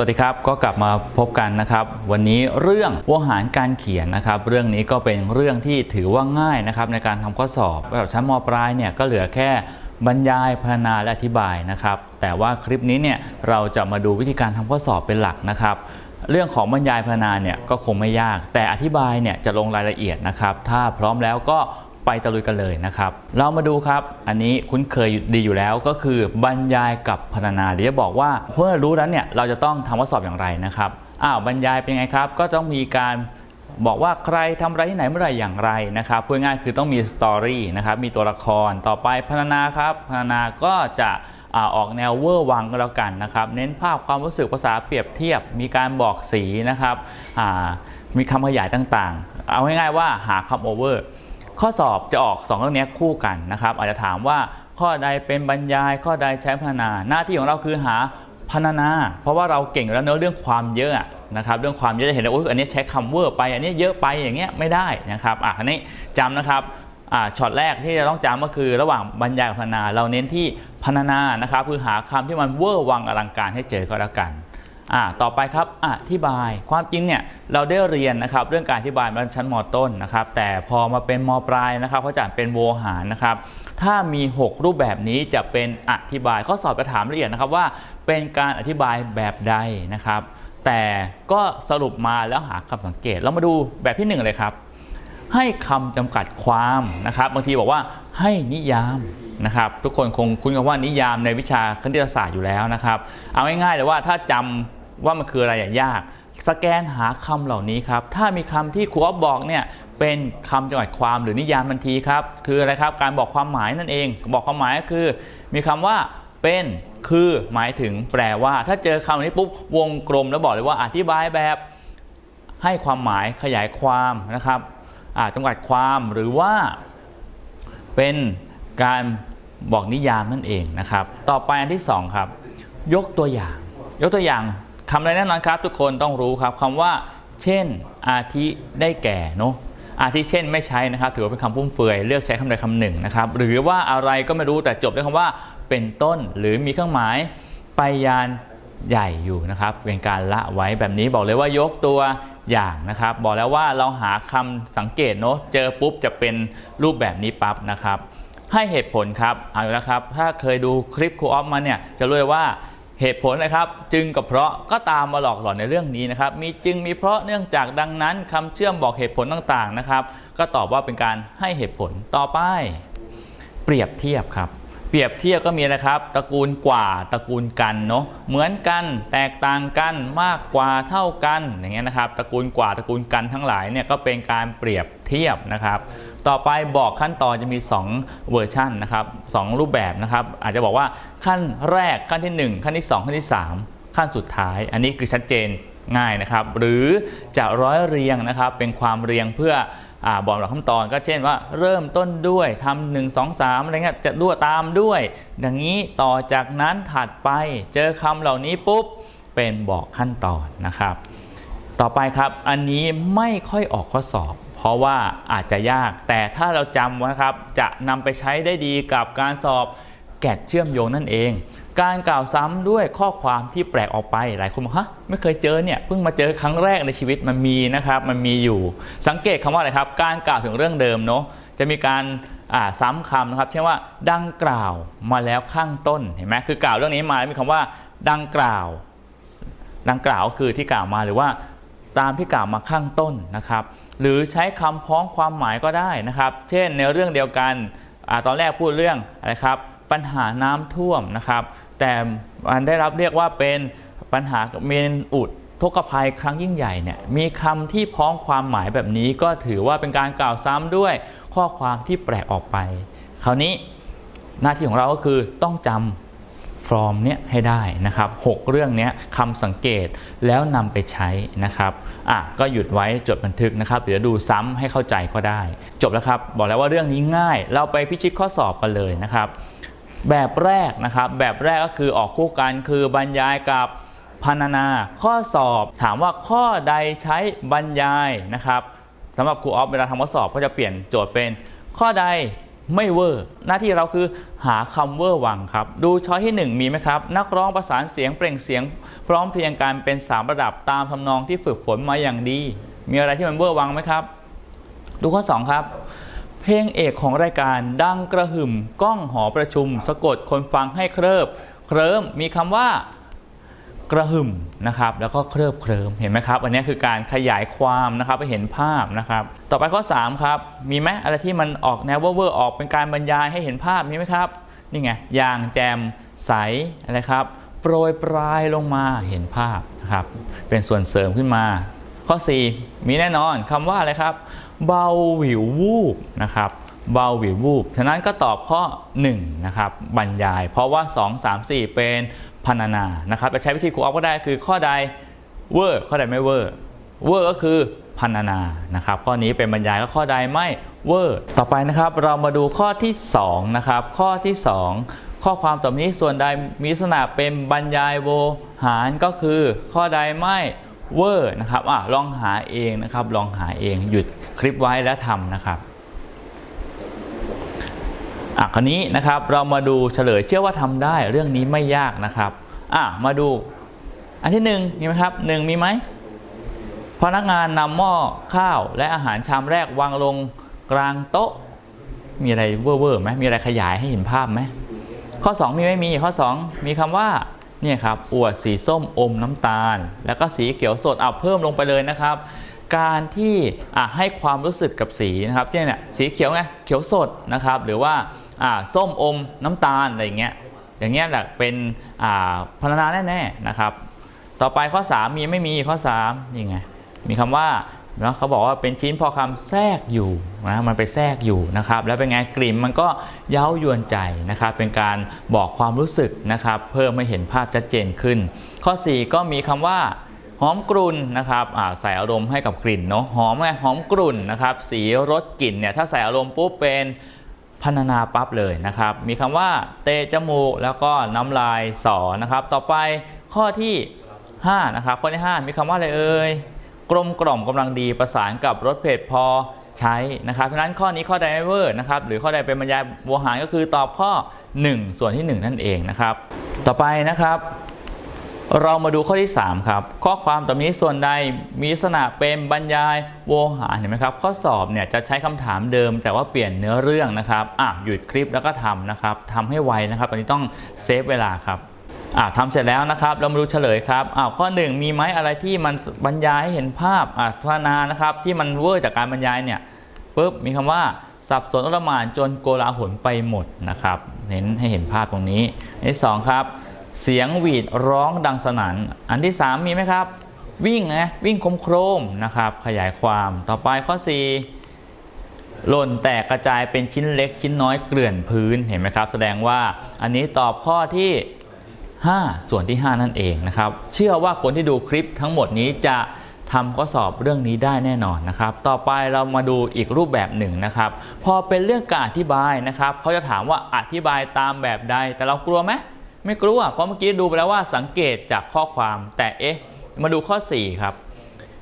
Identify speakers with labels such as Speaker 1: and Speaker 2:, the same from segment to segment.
Speaker 1: วัสดีครับก็กลับมาพบกันนะครับ วันนี้เรื่องวหารการเขียนนะครับ เรื่องนี้ก็เป็นเรื่องที่ถือว่าง่ายนะครับในการทำข้อสอบระดับชั้นมปลายเนี่ยก็เหลือแค่บรรยายพรรณนาและอธิบายนะครับ แต่ว่าคลิปนี้เนี่ยเราจะมาดูวิธีการทำข้อสอบเป็นหลักนะครับ เรื่องของบรรยายพรรณนาเนี่ยก็คงไม่ยาก แต่อธิบายเนี่ยจะลงรายละเอียดนะครับ ถ้าพร้อมแล้วก็ ไปตะลุยกันเลยนะครับ เรามาดูครับ อันนี้คุ้นเคยดีอยู่แล้วก็คือบรรยายกับพรรณนาเดี๋ยวจะบอกว่าเพื่อรู้แล้วเนี่ยเราจะต้องทำข้อสอบอย่างไรนะครับอ้าวบรรยายเป็นไงครับ ก็ต้องมีการบอกว่าใครทำอะไรที่ไหนเมื่อไรอย่างไรนะครับพูดง่ายคือต้องมีสตอรี่นะครับมีตัวละครต่อไปพรรณนาครับพรรณนาก็จะอออกแนวเวอร์วังก็แล้วกันนะครับ เน้นภาพความรู้สึกภาษาเปรียบเทียบ มีการบอกสีนะครับมีคำขยายต่างๆ เอาง่ายๆว่าหาคำโอเวอร์ ข้อสอบจะออก2เรื่องนี้คู่กันนะครับ อาจจะถามว่าข้อใดเป็นบรรยาย ข้อใดใช้พรรณนา หน้าที่ของเราคือหาพรรณนา เพราะว่าเราเก่งแล้วเนอะเรื่องความเยอะนะครับเรื่องความเยอะจะเห็นว่าอุ๊ยอันนี้ใช้คำเวอร์ไป อันนี้เยอะไปอย่างเงี้ยไม่ได้นะครับอะอันนี้จำนะครับอ่าช็อตแรกที่จะต้องจำก็คือระหว่างบรรยายกับพรรณนา เราเน้นที่พรรณนานะครับคือหาคำที่มันเวอร์วังอลังการให้เจอก็แล้วกัน อ่าต่อไปครับอธิบายความจริงเนี่ยเราได้เรียนนะครับเรื่องการอธิบายมาชั้นมต้นนะครับ แต่พอมาเป็นมปลายนะครับเขาจะเป็นโวหารนะครับ ถ้ามี 6 รูปแบบนี้จะเป็นอธิบายข้อสอบจะถามละเอียดนะครับว่าเป็นการอธิบายแบบใดนะครับ แต่ก็สรุปมาแล้วหาคำสังเกต เรามาดูแบบที่หนึ่งเลยครับ ให้คำจำกัดความนะครับบางทีบอกว่าให้นิยามนะครับทุกคนคงคุ้นกับว่านิยามในวิชาคณิตศาสตร์อยู่แล้วนะครับ เอาง่ายๆเลยว่าถ้าจำ ว่ามันคืออะไรอย่างยาก สแกนหาคำเหล่านี้ครับ ถ้ามีคำที่ครูอ๊อฟบอกเนี่ยเป็นคำจำกัดความหรือนิยามทันทีครับ คืออะไรครับ การบอกความหมายนั่นเอง บอกความหมายก็คือ มีคำว่าเป็นคือหมายถึงแปลว่า ถ้าเจอคำนี้ปุ๊บวงกลมแล้วบอกเลยว่าอธิบายแบบให้ความหมายขยายความนะครับอ่าจำกัดความหรือว่าเป็นการบอกนิยามนั่นเองนะครับ ต่อไปอันที่สองครับ ยกตัวอย่าง ยกตัวอย่าง คำอะไรแน่นอนครับทุกคนต้องรู้ครับคำว่า เช่น อาทิได้แก่เนาะอาทิเช่นไม่ใช้นะครับ ถือว่าเป็นคำฟุ่มเฟือยเลือกใช้คำใดคำหนึ่งนะครับ หรือว่าอะไรก็ไม่รู้แต่จบด้วยคำว่า เป็นต้น หรือมีเครื่องหมายไปยานใหญ่อยู่นะครับ เป็นการละไว้แบบนี้บอกเลยว่ายกตัวอย่างนะครับ บอกแล้วว่าเราหาคำสังเกตเนาะเจอปุ๊บจะเป็นรูปแบบนี้ปั๊บนะครับ ให้เหตุผลครับเอาละครับ ถ้าเคยดูคลิปครูออฟมาเนี่ยจะรู้เลยว่า เหตุผลนะครับ จึงกับเพราะก็ตามมาหลอกหลอนในเรื่องนี้นะครับ มีจึงมีเพราะเนื่องจากดังนั้นคำเชื่อมบอกเหตุผลต่างๆนะครับ ก็ตอบว่าเป็นการให้เหตุผลต่อไป เปรียบเทียบครับ เปรียบเทียบก็มีนะครับตระกูลกว่าตระกูลกันเนาะเหมือนกันแตกต่างกันมากกว่าเท่ากันอย่างเงี้ยนะครับตระกูลกว่าตระกูลกันทั้งหลายเนี่ยก็เป็นการเปรียบ เทียบนะครับ ต่อไปบอกขั้นตอนจะมี 2 เวอร์ชันนะครับสองรูปแบบนะครับ อาจจะบอกว่าขั้นแรกขั้นที่ 1 ขั้นที่ 2 ขั้นที่ 3 ขั้นสุดท้าย อันนี้คือชัดเจนง่ายนะครับ หรือจะร้อยเรียงนะครับเป็นความเรียงเพื่ออบอกหลักขั้นตอนก็เช่นว่าเริ่มต้นด้วยทำหนึ่งสองสามอะไรเงี้ยจะด้วยตามด้วย ดังนี้ต่อจากนั้นถัดไปเจอคำเหล่านี้ปุ๊บเป็นบอกขั้นตอนนะครับ ต่อไปครับอันนี้ไม่ค่อยออกข้อสอบ เพราะว่าอาจจะยาก แต่ถ้าเราจำไว้นะครับจะนำไปใช้ได้ดีกับการสอบแกดเชื่อมโยงนั่นเอง การกล่าวซ้ำด้วยข้อความที่แปลกออกไปหลายคนบอกฮะไม่เคยเจอเนี่ยเพิ่งมาเจอครั้งแรกในชีวิตมันมีนะครับมันมีอยู่ สังเกตคำว่าอะไรครับ การกล่าวถึงเรื่องเดิมเนาะจะมีการซ้ำคำนะครับ เช่นว่า ดังกล่าวมาแล้วข้างต้นเห็นไหมคือกล่าวเรื่องนี้มาแล้วมีคำว่า ดังกล่าว ดังกล่าวก็คือที่กล่าวมาหรือว่าตามที่กล่าวมาข้างต้นนะครับ หรือใช้คำพ้องความหมายก็ได้นะครับ เช่นในเรื่องเดียวกันอตอนแรกพูดเรื่องอะไรครับปัญหาน้ำท่วมนะครับ แต่มันได้รับเรียกว่าเป็นปัญหาเมนอุดทกภัยครั้งยิ่งใหญ่เนี่ยมีคำที่พ้องความหมายแบบนี้ก็ถือว่าเป็นการกล่าวซ้ำด้วยข้อความที่แปลกออกไป คราวนี้หน้าที่ของเราก็คือต้องจำ ฟอร์มเนี้ยให้ได้นะครับ6เรื่องเนี้ยคำสังเกตแล้วนำไปใช้นะครับอะก็หยุดไว้จดบันทึกนะครับเดี๋ยวดูซ้ำให้เข้าใจก็ได้ จบแล้วครับ บอกแล้วว่าเรื่องนี้ง่าย เราไปพิชิตข้อสอบกันเลยนะครับ แบบแรกนะครับแบบแรกก็คือออกคู่กันคือบรรยายกับพรรณนา ข้อสอบถามว่าข้อใดใช้บรรยายนะครับสำหรับครูออฟเวลาทำข้อสอบก็จะเปลี่ยนโจทย์เป็นข้อใด ไม่เวอร์ หน้าที่เราคือหาคำเวอร์วังครับ ดูช้อยที่ 1 มีไหมครับ นักร้องประสานเสียงเปล่งเสียง พร้อมเพรียงกันเป็นสามระดับตามทำนองที่ฝึกฝนมาอย่างดี มีอะไรที่มันเวอร์วังไหมครับ ดูข้อ 2 ครับ เพลงเอกของรายการดังกระหึ่มกล้องหอประชุม สะกดคนฟังให้เคลิบเคลิ้มมีคำว่า กระหึ่มนะครับแล้วก็เคลิบเคลิมเห็นไหมครับอันนี้คือการขยายความนะครับไปเห็นภาพนะครับต่อไปข้อ3ครับมีไหมอะไรที่มันออกแนวเวอร์ออกเป็นการบรรยายให้เห็นภาพมีไหมครับนี่ไงอย่างแจมใสอะไรครับโปรยปลายลงมาเห็นภาพนะครับเป็นส่วนเสริมขึ้นมา ข้อ 4 มีแน่นอนคำว่าอะไรครับ เบาหวิววูบนะครับเบาหวิววูบฉะนั้นก็ตอบข้อ 1 นะครับ บรรยาย เพราะว่า 2 3 4 เป็น พรรณนานะครับจะใช้วิธีครูออฟก็ได้คือข้อใดเวอร์ข้อใดไม่เวอร์เวอร์ก็คือพรรณนานะครับ ข้อนี้เป็นบรรยายก็ข้อใดไม่เวอร์ต่อไปนะครับ เรามาดูข้อที่2นะครับข้อที่ 2 ข้อความต่อไปนี้ส่วนใดมีลักษณะเป็นบรรยายโวหารก็คือ ข้อใดไม่เวอร์นะครับอะลองหาเองนะครับ ลองหาเองหยุดคลิปไว้แล้วทำนะครับ อะคราวนี้นะครับเรามาดูเฉลยเชื่อว่าทำได้เรื่องนี้ไม่ยากนะครับอะมาดูอันที่หนึ่งมีไหมครับหนึ่งมีไหมพนักงานนำหม้อข้าวและอาหารชามแรกวางลงกลางโต๊ะ มีอะไรเวอร์ๆไหมมีอะไรขยายให้เห็นภาพไหมข้อ 2 มีไม่มีข้อ 2 มีคำว่าเนี่ยครับอวดสีส้มอมน้ำตาล แล้วก็สีเขียวสดเอาเพิ่มลงไปเลยนะครับ การที่อะให้ความรู้สึกกับสีนะครับเช่นเนี่ยสีเขียวไงเขียวสดนะครับ หรือว่า ส้มอมน้ำตาลอะไรเงี้ยอย่างเงี้ยแหละเป็นอ่าพรรณนาแน่ๆนะครับ ต่อไปข้อ 3 มีไม่มีข้อ3นี่ไงมีคำว่าเนาะเขาบอกว่าเป็นชิ้นพอคำแทรกอยู่นะมันไปแทรกอยู่นะครับ แล้วเป็นไงกลิ่นมันก็เย้ายวนใจนะครับ เป็นการบอกความรู้สึกนะครับ เพิ่มให้เห็นภาพชัดเจนขึ้น ข้อ 4 ก็มีคำว่าหอมกรุ่นนะครับอ่าใส่อารมณ์ให้กับกลิ่นเนาะหอมไงหอมกรุ่นนะครับ สีรสกลิ่นเนี่ยถ้าใส่อารมณ์ปุ๊บเป็น พรรณนาปั๊บเลยนะครับ มีคำว่าเตะจมูกแล้วก็น้ำลายสอนะครับ ต่อไปข้อที่ 5 นะครับ ข้อที่ 5 มีคำว่าอะไรเอ่ยกลมกล่อมกำลังดีประสานกับรสเผ็ดพอใช้นะครับเพราะฉะนั้นข้อนี้ข้อใดไม่เวอร์นะครับหรือข้อใดเป็นบรรยายบวหารก็คือตอบข้อ 1 ส่วนที่ 1 นั่นเองนะครับ ต่อไปนะครับ เรามาดูข้อที่ 3 ครับ ข้อความต่อนี้ส่วนใดมีลักษณะเป็นบรรยายโวหารเห็นไหมครับ ข้อสอบเนี่ยจะใช้คำถามเดิม แต่ว่าเปลี่ยนเนื้อเรื่องนะครับอะหยุดคลิปแล้วก็ทำนะครับทำให้ไวนะครับอันนี้ต้องเซฟเวลาครับอะทำเสร็จแล้วนะครับ เรามาดูเฉลยครับอะข้อ 1 มีไหมอะไรที่มันบรรยายให้เห็นภาพอะพนานะครับ ที่มันเวอร์จากการบรรยายเนี่ยปุ๊บมีคำว่าสับสนอลหมานจนโกลาหลไปหมดนะครับเน้นให้เห็นภาพตรงนี้อันที่สองครับ เสียงหวีดร้องดังสนั่นอันที่ 3 มีไหมครับ วิ่งไงวิ่งโคมโครมนะครับ ขยายความต่อไปข้อ 4 หล่นแตกกระจายเป็นชิ้นเล็กชิ้นน้อยเกลื่อนพื้นเห็นไหมครับ แสดงว่าอันนี้ตอบข้อที่ 5 ส่วนที่ 5 นั่นเองนะครับ เชื่อว่าคนที่ดูคลิปทั้งหมดนี้จะทำข้อสอบเรื่องนี้ได้แน่นอนนะครับ ต่อไปเรามาดูอีกรูปแบบหนึ่งนะครับ พอเป็นเรื่องการอธิบายนะครับเขาจะถามว่าอธิบายตามแบบใดแต่เรากลัวไหม ไม่กลัวเพราะเมื่อกี้ดูไปแล้วว่าสังเกตจากข้อความ แต่เอ๊ะมาดูข้อ 4 ครับ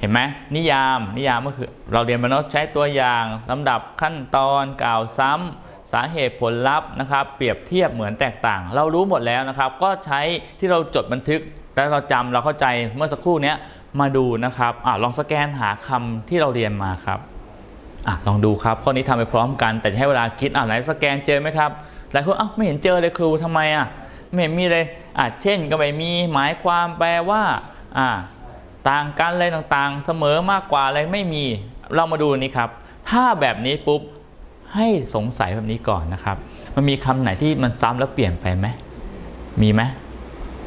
Speaker 1: เห็นไหมนิยามนิยามก็คือ เราเรียนมาเนาะใช้ตัวอย่างลำดับขั้นตอนกล่าวซ้ำสาเหตุผลลัพธ์นะครับ เปรียบเทียบเหมือนแตกต่าง เรารู้หมดแล้วนะครับ ก็ใช้ที่เราจดบันทึกแล้วเราจำเราเข้าใจเมื่อสักครู่นี้มาดูนะครับอะลองสแกนหาคำที่เราเรียนมาครับอะลองดูครับข้อนี้ทำไปพร้อมกัน แต่ให้เวลาคิดอะไหนสแกนเจอไหมครับหลายคนอ้าวไม่เห็นเจอเลยครูทำไมอะ ไม่เห็นมีเลยอะเช่นก็ไม่มีหมายความแปลว่าอ่าต่างกันอะไรต่างๆ เสมอมากกว่าอะไรไม่มีเรามาดูนี้ครับ ถ้าแบบนี้ปุ๊บให้สงสัยแบบนี้ก่อนนะครับ มันมีคำไหนที่มันซ้ำแล้วเปลี่ยนไปไหมมีไหม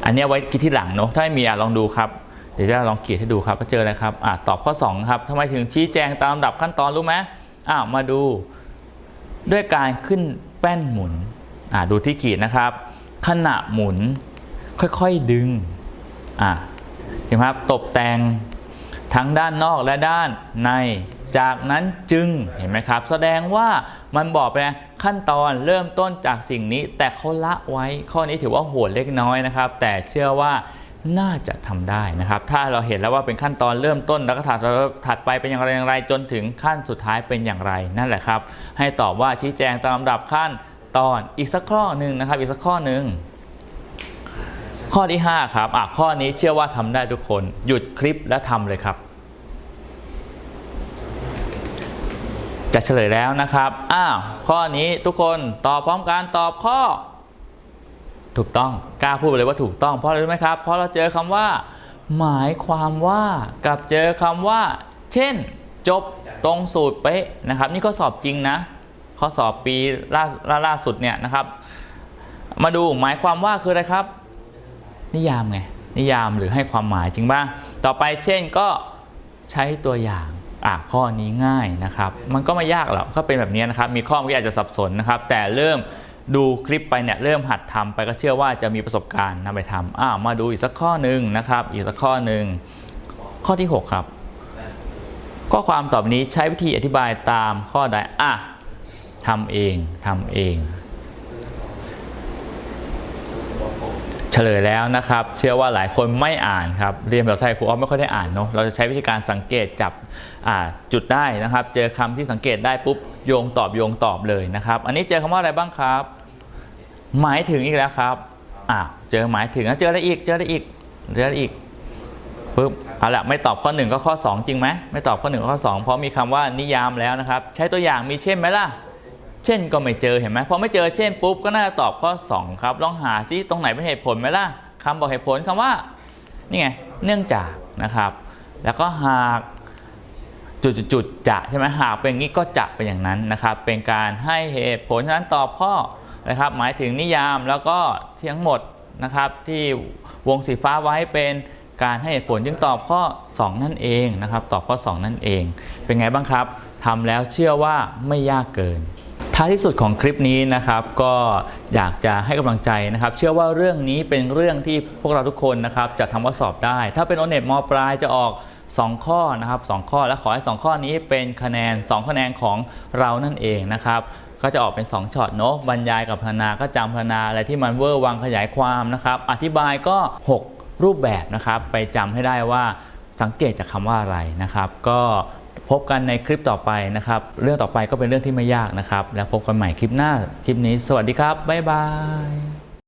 Speaker 1: อันนี้ไว้คิดที่หลังเนาะถ้าไม่มีอะลองดูครับเดี๋ยวจะลองเขียนให้ดูครับเจออะไรครับอะตอบข้อ 2 ครับทำไมถึงชี้แจงตามลำดับขั้นตอนรู้ไหมอ้าวมาดู ด้วยการขึ้นแป้นหมุนอะดูที่ขีดนะครับ ขณะหมุนค่อยๆดึงอะเห็นไหมครับตกแต่งทั้งด้านนอกและด้านใน จากนั้นจึงเห็นไหมครับ แสดงว่ามันบอกไปนะขั้นตอนเริ่มต้นจากสิ่งนี้ แต่เขาละไว้ข้อนี้ถือว่าโหดเล็กน้อยนะครับ แต่เชื่อว่าน่าจะทำได้นะครับ ถ้าเราเห็นแล้วว่าเป็นขั้นตอนเริ่มต้นแล้วก็ถัดถัดไปเป็นอย่างไรอย่างไรจนถึงขั้นสุดท้ายเป็นอย่างไร นั่นแหละครับ ให้ตอบว่าชี้แจงตามลำดับขั้น ตอนอีกสักข้อหนึ่งนะครับ อีกสักข้อหนึ่งข้อที่ 5 ครับอะข้อนี้เชื่อว่าทำได้ทุกคน หยุดคลิปและทำเลยครับ จะเฉลยแล้วนะครับ อ้าว ข้อนี้ทุกคนตอบพร้อมกันตอบข้อ ถูกต้องกล้าพูดไปเลยว่าถูกต้องเพราะอะไรรู้ไหมครับ เพราะเราเจอคำว่า หมายความว่ากับเจอคำว่า เช่น จบตรงสูตรเป๊ะนะครับ นี่ข้อสอบจริงนะ ข้อสอบปีล่าล่าลาสุดเนี่ยนะครับ มาดูหมายความว่าคืออะไรครับ นิยามไงนิยามหรือให้ความหมายจริงบ้างต่อไปเช่นก็ใช้ตัวอย่างอะข้อนี้ง่ายนะครับ มันก็ไม่ยากหรอกก็เป็นแบบนี้นะครับ มีข้อที่อาจจะสับสนนะครับ แต่เริ่มดูคลิปไปเนี่ยเริ่มหัดทำไปก็เชื่อว่าจะมีประสบการณ์นำไปทำอ้าวมาดูอีกสักข้อหนึ่งนะครับ อีกสักข้อหนึ่งข้อที่ 6 ครับ ข้อความตอบนี้ใช้วิธีอธิบายตามข้อใดอะ ทำเองทำเอง เฉลยแล้วนะครับ เชื่อว่าหลายคนไม่อ่านครับเรียนภาษาไทยครูออฟไม่ค่อยได้อ่านเนาะเราจะใช้วิธีการสังเกตจับจุดได้นะครับ เจอคำที่สังเกตได้ปุ๊บโยงตอบโยงตอบเลยนะครับ อันนี้เจอคำว่าอะไรบ้างครับ หมายถึงอีกแล้วครับอ่าเจอหมายถึงแล้วเจออะไรอีกเจออะไรอีกเจออะไรอีกปุ๊บเอาละไม่ตอบข้อ 1 ก็ข้อ 2 จริงไหมไม่ตอบข้อ1ก็ข้อ 2 เพราะมีคำว่านิยามแล้วนะครับ ใช้ตัวอย่างมีเช่นไหมล่ะ เช่นก็ไม่เจอเห็นไหมพอไม่เจอเช่นปุ๊บก็น่าจะตอบข้อ 2 ครับ ลองหาซิตรงไหนเป็นเหตุผลไหมล่ะคำบอกเหตุผลคำว่านี่ไงเนื่องจากนะครับ แล้วก็หากจุดๆๆจะใช่ไหมหากเป็นอย่างนี้ก็จะเป็นอย่างนั้นนะครับ เป็นการให้เหตุผลฉะนั้นตอบข้อนะครับ หมายถึงนิยามแล้วก็ทั้งหมดนะครับที่วงสีฟ้าไว้เป็นการให้เหตุผลจึงตอบข้อ 2 นั่นเองนะครับ ตอบข้อ 2 นั่นเอง เป็นไงบ้างครับทำแล้วเชื่อว่าไม่ยากเกิน ท้ายที่สุดของคลิปนี้นะครับก็อยากจะให้กำลังใจนะครับ เชื่อว่าเรื่องนี้เป็นเรื่องที่พวกเราทุกคนนะครับจะทำข้อสอบได้ ถ้าเป็นโอเน็ตมปลายจะออก 2 ข้อนะครับ 2 ข้อและขอให้ 2 ข้อนี้เป็นคะแนน 2 คะแนนของเรานั่นเองนะครับก็จะออกเป็น 2ช็อตเนาะบรรยายกับพนาก็จำพนาอะไรที่มันเวอร์วังขยายความนะครับ อธิบายก็ 6 รูปแบบนะครับ ไปจำให้ได้ว่าสังเกตจากคำว่าอะไรนะครับ ก็ พบกันในคลิปต่อไปนะครับ เรื่องต่อไปก็เป็นเรื่องที่ไม่ยากนะครับ แล้วพบกันใหม่คลิปหน้า คลิปนี้ สวัสดีครับ บ๊ายบาย